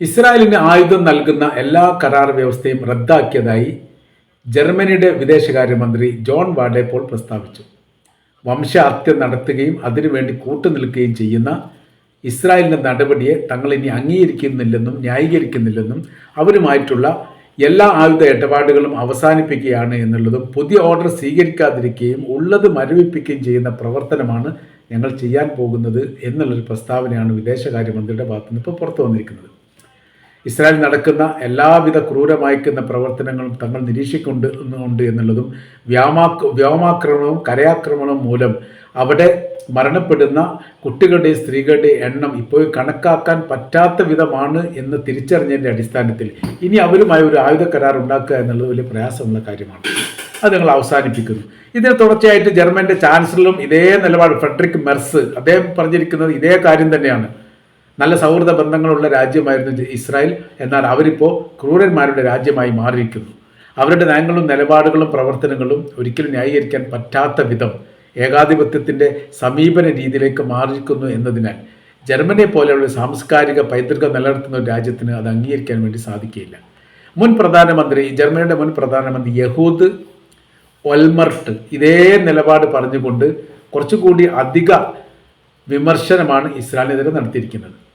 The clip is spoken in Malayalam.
ഇസ്രായേലിന് ആയുധം നൽകുന്ന എല്ലാ കരാർ വ്യവസ്ഥയും റദ്ദാക്കിയതായി ജർമ്മനിയുടെ വിദേശകാര്യമന്ത്രി ജോൺ വാഡേപ്പോൾ പ്രസ്താവിച്ചു. വംശഹത്യ നടത്തുകയും അതിനുവേണ്ടി കൂട്ടുനിൽക്കുകയും ചെയ്യുന്ന ഇസ്രായേലിന്റെ നടപടിയെ തങ്ങൾ ഇനി അംഗീകരിക്കുന്നില്ലെന്നും ന്യായീകരിക്കുന്നില്ലെന്നും അവരുമായിട്ടുള്ള എല്ലാ ആയുധ ഇടപാടുകളും അവസാനിപ്പിക്കുകയാണ് എന്നുള്ളതും പുതിയ ഓർഡർ സ്വീകരിക്കാതിരിക്കുകയും ഉള്ളത് മരവിപ്പിക്കുകയും ചെയ്യുന്ന പ്രവർത്തനമാണ് ഞങ്ങൾ ചെയ്യാൻ പോകുന്നത് എന്നുള്ളൊരു പ്രസ്താവനയാണ് വിദേശകാര്യമന്ത്രിയുടെ ഭാഗത്തുനിന്ന് ഇപ്പോൾ പുറത്തു വന്നിരിക്കുന്നത്. ഇസ്രായേൽ നടക്കുന്ന എല്ലാവിധ ക്രൂരമായിക്കുന്ന പ്രവർത്തനങ്ങളും തങ്ങൾ നിരീക്ഷിക്കുന്നുണ്ട് എന്നുള്ളതും വ്യോമാക്ര വ്യോമാക്രമണവും കരയാക്രമണവും മൂലം അവിടെ മരണപ്പെടുന്ന കുട്ടികളുടെ സ്ത്രീകളുടെ എണ്ണം ഇപ്പോൾ കണക്കാക്കാൻ പറ്റാത്ത വിധമാണ് എന്ന് തിരിച്ചറിഞ്ഞതിന്റെ അടിസ്ഥാനത്തിൽ ഇനി അവരുമായി ഒരു ആയുധ കരാർ ഉണ്ടാക്കുക എന്നുള്ളത് വലിയ പ്രയാസമുള്ള കാര്യമാണ്. അത് ഞങ്ങൾ അവസാനിപ്പിക്കുന്നു. ഇതിന് തുടർച്ചയായിട്ട് ജർമ്മന്റെ ചാൻസലറും ഇതേ നിലപാട് ഫെഡറിക് മെർസ് അദ്ദേഹം പറഞ്ഞിരിക്കുന്നത് ഇതേ കാര്യം തന്നെയാണ്. നല്ല സൗഹൃദ ബന്ധങ്ങളുള്ള രാജ്യമായിരുന്നു ഇസ്രായേൽ. എന്നാൽ അവരിപ്പോൾ ക്രൂരന്മാരുടെ രാജ്യമായി മാറിയിരിക്കുന്നു. അവരുടെ നയങ്ങളും നിലപാടുകളും പ്രവർത്തനങ്ങളും ഒരിക്കലും ന്യായീകരിക്കാൻ പറ്റാത്ത വിധം ഏകാധിപത്യത്തിന്റെ സമീപന രീതിയിലേക്ക് മാറിയിരിക്കുന്നു എന്നതിനാൽ ജർമ്മനിയെ പോലെയുള്ള സാംസ്കാരിക പൈതൃകം നിലനിർത്തുന്ന ഒരു രാജ്യത്തിന് അത് അംഗീകരിക്കാൻ വേണ്ടി സാധിക്കുകയില്ല. മുൻ പ്രധാനമന്ത്രി ജർമ്മനിയുടെ മുൻ പ്രധാനമന്ത്രി യഹൂദ് ഒൽമർട്ട് ഇതേ നിലപാട് പറഞ്ഞുകൊണ്ട് കുറച്ചുകൂടി അധിക വിമർശനമാണ് ഇസ്രായേലിനെതിരെ നടത്തിയിരിക്കുന്നത്.